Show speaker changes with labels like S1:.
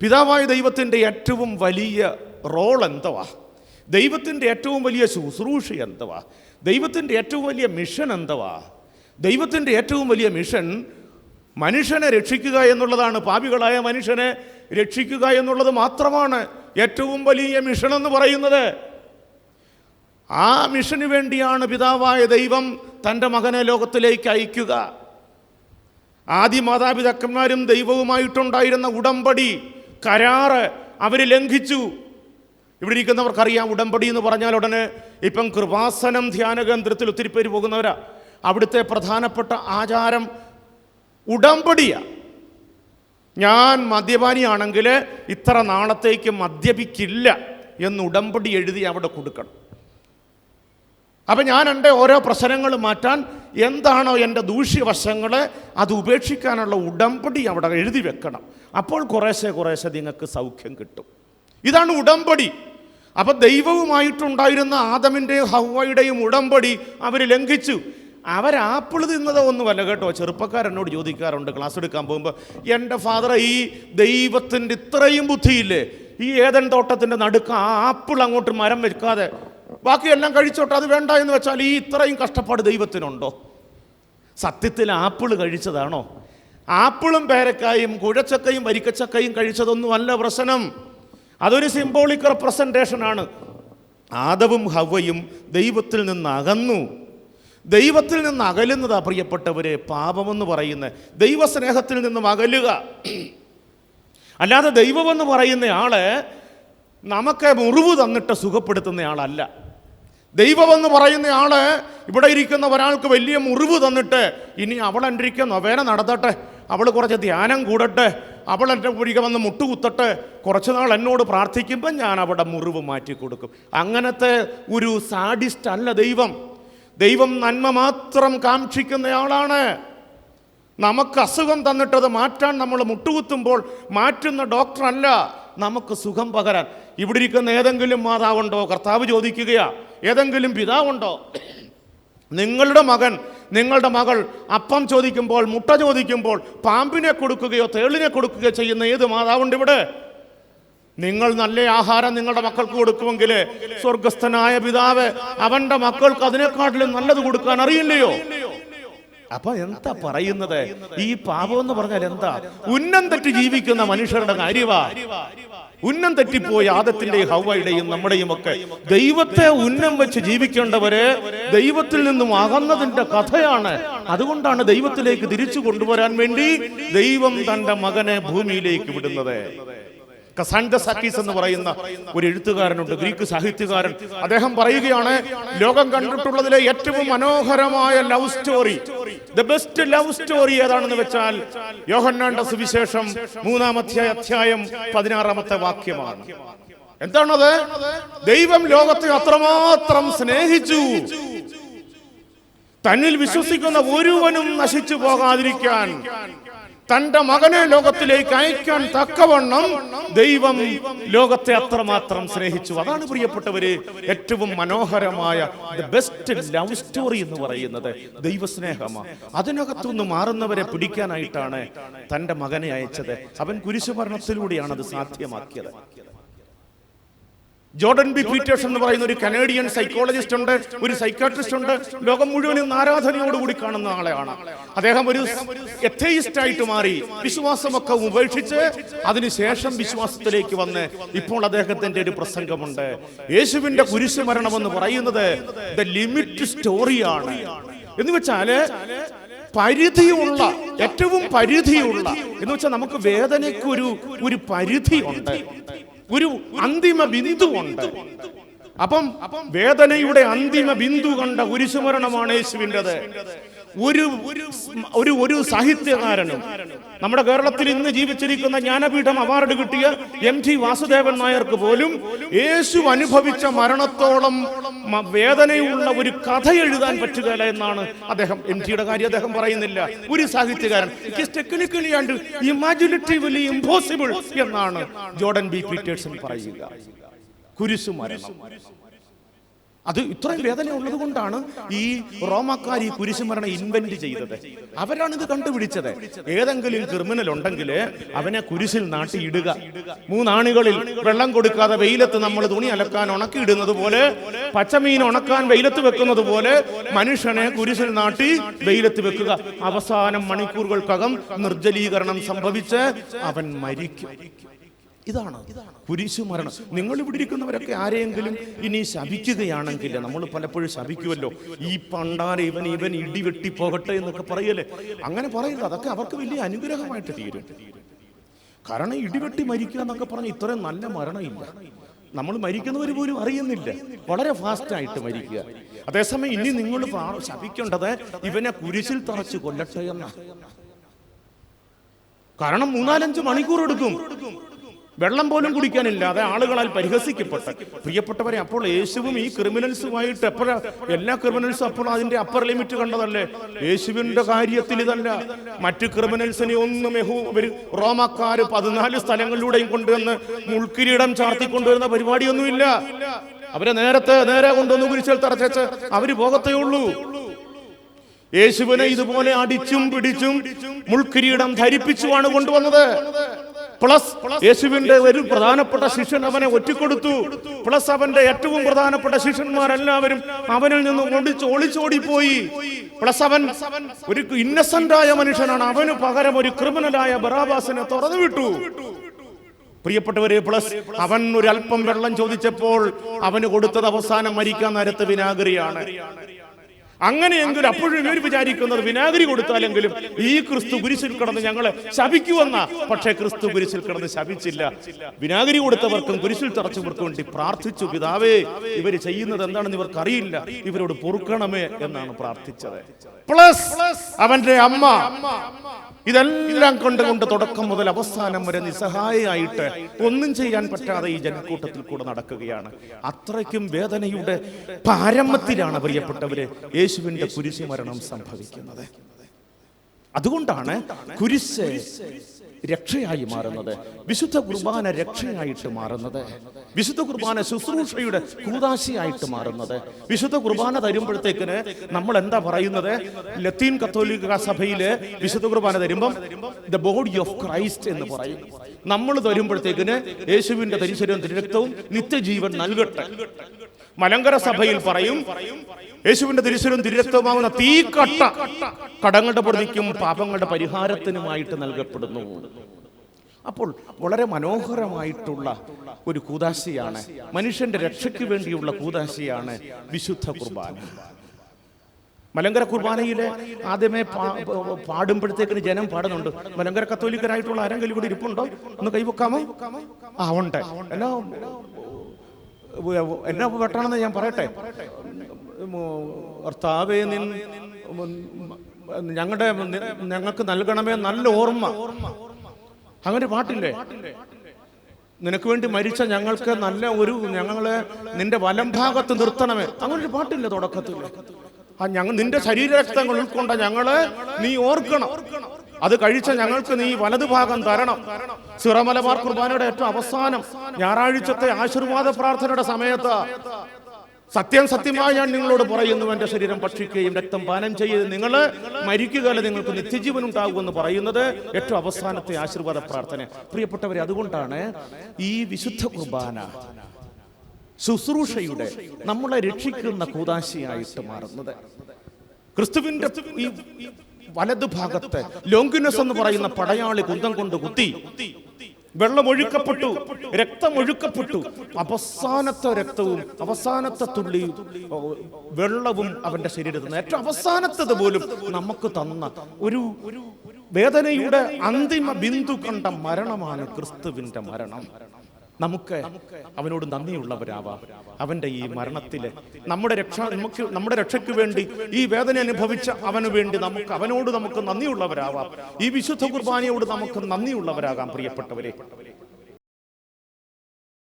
S1: പിതാവായ ദൈവത്തിന്റെ ഏറ്റവും വലിയ റോൾ എന്തുവാ? ദൈവത്തിന്റെ ഏറ്റവും വലിയ ശുശ്രൂഷ എന്തുവാ? ദൈവത്തിന്റെ ഏറ്റവും വലിയ മിഷൻ എന്തുവാ? ദൈവത്തിന്റെ ഏറ്റവും വലിയ മിഷൻ മനുഷ്യനെ രക്ഷിക്കുക എന്നുള്ളതാണ്. പാപികളായ മനുഷ്യനെ രക്ഷിക്കുക എന്നുള്ളത് മാത്രമാണ് ഏറ്റവും വലിയ മിഷൻ എന്ന് പറയുന്നത്. ആ മിഷന് വേണ്ടിയാണ് പിതാവായ ദൈവം തന്റെ മകനെ ലോകത്തിലേക്ക് അയക്കുക. ആദ്യ മാതാപിതാക്കന്മാരും ദൈവവുമായിട്ടുണ്ടായിരുന്ന ഉടമ്പടി കരാറ് അവർ ലംഘിച്ചു. ഇവിടെ ഇരിക്കുന്നവർക്കറിയാം ഉടമ്പടി എന്ന് പറഞ്ഞാൽ ഉടനെ ഇപ്പം കൃപാസനം ധ്യാന കേന്ദ്രത്തിൽ ഒത്തിരി പേര് പോകുന്നവരാ. അവിടുത്തെ പ്രധാനപ്പെട്ട ആചാരം ഉടമ്പടിയാ. ഞാൻ മദ്യപാനിയാണെങ്കിൽ ഇത്ര നാളത്തേക്ക് മദ്യപിക്കില്ല എന്ന് ഉടമ്പടി എഴുതി അവിടെ കൊടുക്കണം. അപ്പം ഞാൻ എന്റെ ഓരോ പ്രശ്നങ്ങൾ മാറ്റാൻ എന്താണോ എന്റെ ദൂഷ്യവശങ്ങൾ അത് ഉപേക്ഷിക്കാനുള്ള ഉടമ്പടി അവിടെ എഴുതി വെക്കണം. അപ്പോൾ കുറേശ്ശെ കുറേശ്ശെ നിങ്ങൾക്ക് സൗഖ്യം കിട്ടും. ഇതാണ് ഉടമ്പടി. അപ്പം ദൈവവുമായിട്ടുണ്ടായിരുന്ന ആദമിന്റെയും ഹൗവയുടെയും ഉടമ്പടി അവർ ലംഘിച്ചു. അവരാപ്പിൾ തിന്നതോ ഒന്നുമല്ല കേട്ടോ. ചെറുപ്പക്കാരെന്നോട് ചോദിക്കാറുണ്ട് ക്ലാസ് എടുക്കാൻ പോകുമ്പോൾ എന്റെ ഫാദർ ഈ ദൈവത്തിന്റെ ഇത്രയും ബുദ്ധിയില്ലേ? ഈ ഏതൻ തോട്ടത്തിന്റെ നടുക്ക് ആ ആപ്പിൾ അങ്ങോട്ട് മരം വെക്കാതെ ബാക്കിയെല്ലാം കഴിച്ചോട്ടെ അത് വേണ്ട എന്ന് വെച്ചാൽ ഈ ഇത്രയും കഷ്ടപ്പാട് ദൈവത്തിനുണ്ടോ? സത്യത്തിൽ ആപ്പിൾ കഴിച്ചതാണോ? ആപ്പിളും പേരക്കായും കുഴച്ചക്കയും വരിക്കച്ചക്കയും കഴിച്ചതൊന്നുമല്ല പ്രശ്നം. അതൊരു സിംബോളിക് റെപ്രസെന്റേഷൻ ആണ്. ആദവും ഹവയും ദൈവത്തിൽ നിന്ന് അകന്നു. ദൈവത്തിൽ നിന്ന് അകലുന്നതാ പ്രിയപ്പെട്ടവരെ പാപമെന്ന് പറയുന്ന ദൈവസ്നേഹത്തിൽ നിന്നും അകലുക. അല്ലാതെ ദൈവമെന്ന് പറയുന്ന ആൾ നമുക്ക് മുറിവ് തന്നിട്ട് സുഖപ്പെടുത്തുന്ന ആളല്ല. ദൈവമെന്ന് പറയുന്ന ആൾ ഇവിടെ ഇരിക്കുന്ന ഒരാൾക്ക് വലിയ മുറിവ് തന്നിട്ട് ഇനി അവൾ എന്റെ നൊവേന നടത്തട്ടെ. അവൾ കുറച്ച് ധ്യാനം കൂടട്ടെ. അവൾ എന്റെ ഒഴികെ വന്ന് മുട്ടുകുത്തട്ടെ. കുറച്ച് നാൾ എന്നോട് പ്രാർത്ഥിക്കുമ്പോൾ ഞാൻ അവിടെ മുറിവ് മാറ്റി കൊടുക്കും. അങ്ങനത്തെ ഒരു സാഡിസ്റ്റ് അല്ല ദൈവം. ദൈവം നന്മ മാത്രം കാക്ഷിക്കുന്നയാളാണ്. നമുക്ക് അസുഖം തന്നിട്ടത് മാറ്റാൻ നമ്മൾ മുട്ടുകുത്തുമ്പോൾ മാറ്റുന്ന ഡോക്ടറല്ല. നമുക്ക് സുഖം പകരാൻ. ഇവിടെ ഇരിക്കുന്ന ഏതെങ്കിലും മാതാവുണ്ടോ? കർത്താവ് ചോദിക്കുകയാ ഏതെങ്കിലും പിതാവുണ്ടോ? നിങ്ങളുടെ മകൻ നിങ്ങളുടെ മകൾ അപ്പം ചോദിക്കുമ്പോൾ മുട്ട ചോദിക്കുമ്പോൾ പാമ്പിനെ കൊടുക്കുകയോ തേളിനെ കൊടുക്കുകയോ ചെയ്യുന്ന ഏത് മാതാവുണ്ട് ഇവിടെ? നിങ്ങൾ നല്ല ആഹാരം നിങ്ങളുടെ മക്കൾക്ക് കൊടുക്കുമെങ്കിൽ സ്വർഗസ്ഥനായ പിതാവ് അവന്റെ മക്കൾക്ക് അതിനെക്കാട്ടിലും നല്ലത് കൊടുക്കാൻ അറിയില്ലയോ? അപ്പൊ എന്താ പറയുന്നത്? ഈ പാപം എന്ന് പറഞ്ഞാൽ എന്താ? ഉന്നം തെറ്റി ജീവിക്കുന്ന മനുഷ്യരുടെ കാര്യവാ. ഉന്നം തെറ്റിപ്പോയി ആദത്തിന്റെയും ഹൗവയുടെയും നമ്മുടെയും ഒക്കെ ദൈവത്തെ ഉന്നം വെച്ച് ജീവിക്കേണ്ടവര് ദൈവത്തിൽ നിന്നും അകന്നതിന്റെ കഥയാണ്. അതുകൊണ്ടാണ് ദൈവത്തിലേക്ക് തിരിച്ചു കൊണ്ടുവരാൻ വേണ്ടി ദൈവം തന്റെ മകനെ ഭൂമിയിലേക്ക് വിടുന്നത്. കസാൻഡസാക്കീസ് എന്ന് പറയുന്ന ഒരു എഴുത്തുകാരനുണ്ട് ഗ്രീക്ക് സാഹിത്യകാരൻ. അദ്ദേഹം പറയുകയാണ് ലോകം കണ്ടിട്ടുള്ളതിലെ ഏറ്റവും മനോഹരമായ love story the best love story ഏതാണെന്ന് വെച്ചാൽ യോഹന്നാണ്ട സുവിശേഷം മൂന്നാമത്തെ അധ്യായം പതിനാറാമത്തെ വാക്യമാണ്. എന്താണത്? ദൈവം ലോകത്തെ അത്രമാത്രം സ്നേഹിച്ചു. തന്നിൽ വിശ്വസിക്കുന്ന ഒരുവനും നശിച്ചു പോകാതിരിക്കാൻ തന്റെ മകനെ ലോകത്തിലേക്ക് അയക്കാൻ തക്കവണ്ണം ദൈവം ലോകത്തെ അത്രമാത്രം സ്നേഹിച്ചു. അതാണ് പ്രിയപ്പെട്ടവര് ഏറ്റവും മനോഹരമായ ബെസ്റ്റ് ലവ് സ്റ്റോറി എന്ന് പറയുന്നത്. ദൈവസ്നേഹമാണ് അതിനകത്തുനിന്ന് മാറുന്നവരെ പിടിക്കാനായിട്ടാണ് തന്റെ മകനെ അയച്ചത്. അവൻ കുരിശുമരണത്തിലൂടെയാണ് അത് സാധ്യമാക്കിയത്. ജോർഡൻ ബി പീറ്റേഴ്സ് എന്ന് പറയുന്ന ഒരു കനേഡിയൻ സൈക്കോളജിസ്റ്റ് ഉണ്ട് ഒരു സൈക്കാട്രിസ്റ്റ് ഉണ്ട് ലോകം മുഴുവൻ ഇന്ന് ആരാധനയോടുകൂടി കാണുന്ന ആളെയാണ്. അദ്ദേഹം ഒരു എത്തയിസ്റ്റ് ആയിട്ട് മാറി വിശ്വാസമൊക്കെ ഉപേക്ഷിച്ച് അതിനുശേഷം വിശ്വാസത്തിലേക്ക് വന്ന് ഇപ്പോൾ അദ്ദേഹത്തിന്റെ ഒരു പ്രസംഗമുണ്ട്. യേശുവിന്റെ കുരിശുമരണം എന്ന് പറയുന്നത് ദ ലിമിറ്റ് സ്റ്റോറിയാണ് എന്ന് വെച്ചാൽ പരിധിയുള്ള ഏറ്റവും പരിധിയുള്ള എന്ന് വെച്ചാൽ നമുക്ക് വേദനയ്ക്ക് ഒരു ഒരു പരിധിയുണ്ട്. ഒരു അന്തിമ ബിന്ദു ഉണ്ട്. അപ്പം വേദനയുടെ അന്തിമ ബിന്ദു കണ്ട കുരിശുമരണമാണ് യേശുവിന്റെത്. ഒരു ഒരു ഒരു സാഹിത്യകാരനും നമ്മുടെ കേരളത്തിൽ ഇന്ന് ജീവിച്ചിരിക്കുന്ന ജ്ഞാനപീഠം അവാർഡ് കിട്ടിയ എം ടി വാസുദേവൻ നായർക്ക് പോലും യേശു അനുഭവിച്ച മരണത്തോളം വേദനയുള്ള ഒരു കഥ എഴുതാൻ പറ്റുകയില്ല എന്നാണ് അദ്ദേഹം എം ടിയുടെ കാര്യം അദ്ദേഹം പറയുന്നില്ല. ഒരു സാഹിത്യകാരൻ ടെക്നിക്കലി ആൻഡ് ഇമാജിനേറ്റീവ്ലി ഇമ്പോസിബിൾ എന്നാണ് ജോർഡൻ ബി പീറ്റേഴ്സൺ പറയുക. കുരിശു മരണം അത് ഇത്രയും വേദന ഉള്ളത് കൊണ്ടാണ് ഈ റോമാക്കാർ ഈ കുരിശുമരണം ഇൻവെന്റ് ചെയ്തത്. അവരാണ് ഇത് കണ്ടുപിടിച്ചത്. ഏതെങ്കിലും ക്രിമിനൽ ഉണ്ടെങ്കിൽ അവനെ കുരിശിൽ നാട്ടി ഇടുക മൂന്നാണികളിൽ വെള്ളം കൊടുക്കാതെ വെയിലത്ത് നമ്മൾ തുണി അലക്കാൻ ഉണക്കി ഇടുന്നത് പോലെ പച്ചമീൻ ഉണക്കാൻ വെയിലത്ത് വെക്കുന്നത് പോലെ മനുഷ്യനെ കുരിശിൽ നാട്ടി വെയിലത്ത് വെക്കുക. അവസാനം മണിക്കൂറുകൾക്കകം നിർജലീകരണം സംഭവിച്ച് അവൻ മരിക്കും. ഇതാണ്. കുരിശു മരണം. നിങ്ങൾ ഇവിടെ ഇരിക്കുന്നവരൊക്കെ ആരെയെങ്കിലും ഇനി ശപിക്കുകയാണെങ്കിൽ നമ്മൾ പലപ്പോഴും ശപിക്കുമല്ലോ ഈ പണ്ടാര ഇവൻ ഇവൻ ഇടിവെട്ടി പോകട്ടെ എന്നൊക്കെ പറയല്ലേ? അങ്ങനെ പറയില്ല. അതൊക്കെ അവർക്ക് വലിയ അനുഗ്രഹമായിട്ട് തീരും. കാരണം ഇടിവെട്ടി മരിക്കുക എന്നൊക്കെ പറഞ്ഞ് ഇത്രയും നല്ല മരണമില്ല. നമ്മൾ മരിക്കുന്നവർ പോലും അറിയുന്നില്ല. വളരെ ഫാസ്റ്റ് ആയിട്ട് മരിക്കുക. അതേസമയം ഇനി നിങ്ങൾ ശപിക്കേണ്ടത് ഇവനെ കുരിശിൽ തറച്ച് കൊല്ലട്ടെ എന്നാ. കാരണം മൂന്നാലഞ്ച് മണിക്കൂർ എടുക്കും. വെള്ളം പോലും കുടിക്കാനില്ലാതെ ആളുകളാൽ പരിഹസിക്കപ്പെട്ട പ്രിയപ്പെട്ടവരെ അപ്പോൾ യേശുവും ഈ ക്രിമിനൽസുമായിട്ട് എപ്പോഴാ എല്ലാ ക്രിമിനൽസും അപ്പോൾ അതിന്റെ അപ്പർ ലിമിറ്റ് കണ്ടതല്ലേ? യേശുവിന്റെ കാര്യത്തിൽ ഇതല്ല. മറ്റു ക്രിമിനൽസിനെ ഒന്നും റോമക്കാര് പതിനാല് സ്ഥലങ്ങളിലൂടെയും കൊണ്ടുവന്ന് മുൾക്കിരീടം ചാർത്തിക്കൊണ്ടുവരുന്ന പരിപാടിയൊന്നുമില്ല. അവരെ നേരത്തെ നേരെ കൊണ്ടുവന്ന് കുരിശിൽ തറച്ചേച്ച് അവർ പോകത്തേ ഉള്ളൂ. യേശുവിനെ ഇതുപോലെ അടിച്ചും പിടിച്ചും മുൾക്കിരീടം ധരിപ്പിച്ചുമാണ് കൊണ്ടുവന്നത്. പ്ലസ് യേശുവിന്റെ ഒരു പ്രധാനപ്പെട്ട ശിഷ്യൻ അവനെ ഒറ്റിക്കൊടുത്തു. പ്ലസ് അവന്റെ ഏറ്റവും പ്രധാനപ്പെട്ട ശിഷ്യന്മാരെല്ലാവരും അവനിൽ നിന്ന് ഒളിച്ച് ഒളിച്ചോടിപ്പോയി. പ്ലസ് അവൻ ഒരു ഇന്നസെന്റ് ആയ മനുഷ്യനാണ്. അവന് പകരം ഒരു ക്രിമിനലായ ബറാബാസിനെ തുറന്നു വിട്ടു പ്രിയപ്പെട്ടവരെ പ്ലസ് അവൻ ഒരു അല്പം വെള്ളം ചോദിച്ചപ്പോൾ അവന് കൊടുത്തത് അവസാനം മരിക്കാൻ നേരത്തെ വിനാഗിരിയാണ്. അങ്ങനെയെങ്കിലും അപ്പോഴും ഇവർ വിചാരിക്കുന്നത് വിനാഗിരി കൊടുത്താലെങ്കിലും ഈ ക്രിസ്തു കുരിശിൽ കിടന്ന് ഞങ്ങളെ ശപിക്കുമെന്ന പക്ഷേ ക്രിസ്തു കുരിശിൽ കിടന്ന് ശപിച്ചില്ല. വിനാഗിരി കൊടുത്തവർക്കും കുരിശിൽ തറച്ചവർക്കും വേണ്ടി പ്രാർത്ഥിച്ചു പിതാവേ ഇവർ ചെയ്യുന്നത് എന്താണെന്ന് ഇവർക്ക് അറിയില്ല. ഇവരോട് പൊറുക്കണമേ എന്നാണ് പ്രാർത്ഥിച്ചത്. പ്ലസ് അവന്റെ അമ്മ. ഇതെല്ലാം കണ്ടുകൊണ്ട് തുടക്കം മുതൽ അവസാനം വരെ നിസ്സഹായമായിട്ട് ഒന്നും ചെയ്യാൻ പറ്റാതെ ഈ ജനക്കൂട്ടത്തിൽ കൂടെ നടക്കുകയാണ്. അത്രയ്ക്കും വേദനയുടെ പാരമ്പത്തിലാണ് പ്രിയപ്പെട്ടവര് യേശുവിന്റെ കുരിശുമരണം സംഭവിക്കുന്നത്. അതുകൊണ്ടാണ് കുരിശ് രക്ഷയായി മാറുന്നത്. വിശുദ്ധ കുർബാന രക്ഷയായിട്ട് മാറുന്നത്. വിശുദ്ധ കുർബാന ശുശ്രൂഷയുടെ കൂതാശയായിട്ട് മാറുന്നത്. വിശുദ്ധ കുർബാന തരുമ്പോഴത്തേക്കിന് നമ്മൾ എന്താ പറയുന്നത്? ലത്തീൻ കത്തോലിക്ക സഭയിൽ വിശുദ്ധ കുർബാന തരുമ്പം ദ ബോഡി ഓഫ് ക്രൈസ്റ്റ് എന്ന് പറയും. നമ്മൾ തരുമ്പോഴത്തേക്കിന് യേശുവിന്റെ തരിശരവും തിരക്തവും നിത്യജീവൻ നൽകട്ടെ. മലങ്കര സഭയിൽ പറയും യേശുവിന്റെ തിരുശരും തിരുരക്തമാകുന്ന തീക്കട്ട കടങ്ങളുടെ പ്രതിക്കും പാപങ്ങളുടെ പരിഹാരത്തിനുമായിട്ട് നൽകപ്പെടുന്നു. അപ്പോൾ വളരെ മനോഹരമായിട്ടുള്ള ഒരു കൂതാശയാണ് മനുഷ്യന്റെ രക്ഷയ്ക്ക് വേണ്ടിയുള്ള കൂതാശയാണ് വിശുദ്ധ കുർബാന. മലങ്കര കുർബാനയിലെ ആദ്യമേ പാടുമ്പോഴത്തേക്കിന് ജനം പാടുന്നുണ്ട്. മലങ്കര കത്തോലിക്കരായിട്ടുള്ള ആരെങ്കിലും കൂടി ഇരിപ്പുണ്ടോ? ഒന്ന് കൈവെക്കാമോ? ആ ഉണ്ട്. എന്നാ എന്നാ വെട്ടണമെന്ന് ഞാൻ പറയട്ടെ? കർത്താവേ നിൻ ഞങ്ങളുടെ ഞങ്ങൾക്ക് നൽകണമേ നല്ല ഓർമ്മ. അങ്ങനെ പാട്ടില്ലേ? നിനക്ക് വേണ്ടി മരിച്ച ഞങ്ങൾക്ക് നല്ല ഒരു ഞങ്ങളെ നിന്റെ വലം ഭാഗത്ത് നിർത്തണമേ. അങ്ങനെ ഒരു പാട്ടില്ല തുടക്കത്തിൽ ആ ഞങ്ങൾ നിന്റെ ശരീരരക്തങ്ങൾ ഉൾക്കൊണ്ട ഞങ്ങളെ നീ ഓർക്കണം. അത് കഴിച്ച ഞങ്ങൾക്ക് നീ വലതുഭാഗം തരണം. സിറമലബാർ കുർബാനയുടെ ഏറ്റവും അവസാനം ഞായറാഴ്ചത്തെ ആശീർവാദ പ്രാർത്ഥനയുടെ സമയത്ത് സത്യം സത്യമായി ഞാൻ നിങ്ങളോട് പറയുന്നു എന്റെ ശരീരം ഭക്ഷിക്കുകയും രക്തം പാനം ചെയ്ത് നിങ്ങൾ മരിക്കുകയല്ല നിങ്ങൾക്ക് നിത്യജീവൻ ഉണ്ടാകുമെന്ന് പറയുന്നത് ഏറ്റവും അവസാനത്തെ ആശീർവാദ പ്രാർത്ഥന. പ്രിയപ്പെട്ടവരെ അതുകൊണ്ടാണ് ഈ വിശുദ്ധ കുർബാന ശുശ്രൂഷയുടെ നമ്മളെ രക്ഷിക്കുന്ന കൂതാശിയായിട്ട് മാറുന്നത്. ക്രിസ്തുവിന്റെ ഈ വലതുഭാഗത്ത് ലോങ്കിനസ് എന്ന് പറയുന്ന പടയാളി കുന്തം കൊണ്ട് കുത്തി. വെള്ളം ഒഴുക്കപ്പെട്ടു. രക്തം ഒഴുക്കപ്പെട്ടു. അവസാനത്തെ രക്തവും അവസാനത്തെ തുള്ളി വെള്ളവും അവന്റെ ശരീരത്തിൽ നിന്ന്. ഏറ്റവും അവസാനത്തത് പോലും നമുക്ക് തന്ന ഒരു വേദനയുടെ അന്തിമ ബിന്ദു കണ്ട മരണമാണ് ക്രിസ്തുവിന്റെ മരണം. നമുക്ക് അവനോട് നന്ദിയുള്ളവരാവാം. അവന്റെ ഈ മരണത്തിൽ നമ്മുടെ രക്ഷ നമുക്ക് നമ്മുടെ രക്ഷയ്ക്ക് വേണ്ടി ഈ വേദന അനുഭവിച്ച അവന് വേണ്ടി നമുക്ക് അവനോട് നമുക്ക് നന്ദിയുള്ളവരാവാം. ഈ വിശുദ്ധ കുർബാനയോട് നമുക്ക് നന്ദിയുള്ളവരാകാം പ്രിയപ്പെട്ടവരെ.